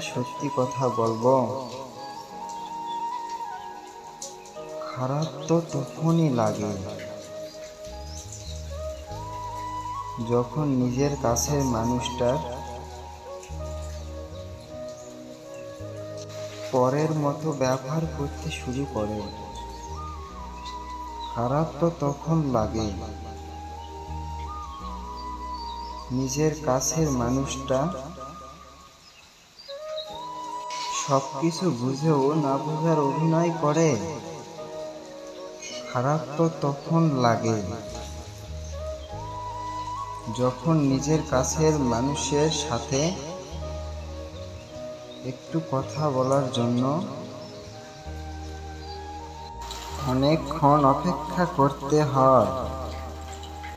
সত্যি কথা বলব? খারাপ তো তখনই লাগে যখন নিজের কাছের মানুষটার পরের মতো ব্যবহার করতে শুরু করে। খারাপ তো তখন লাগে নিজের কাছের মানুষটা সবকিছু বুঝেও না বোঝার অভিনয় করে। খারাপ তো তখন লাগে। যখন নিজের কাছের মানুষের সাথে একটু কথা বলার জন্য অনেকক্ষণ অপেক্ষা করতে হয়।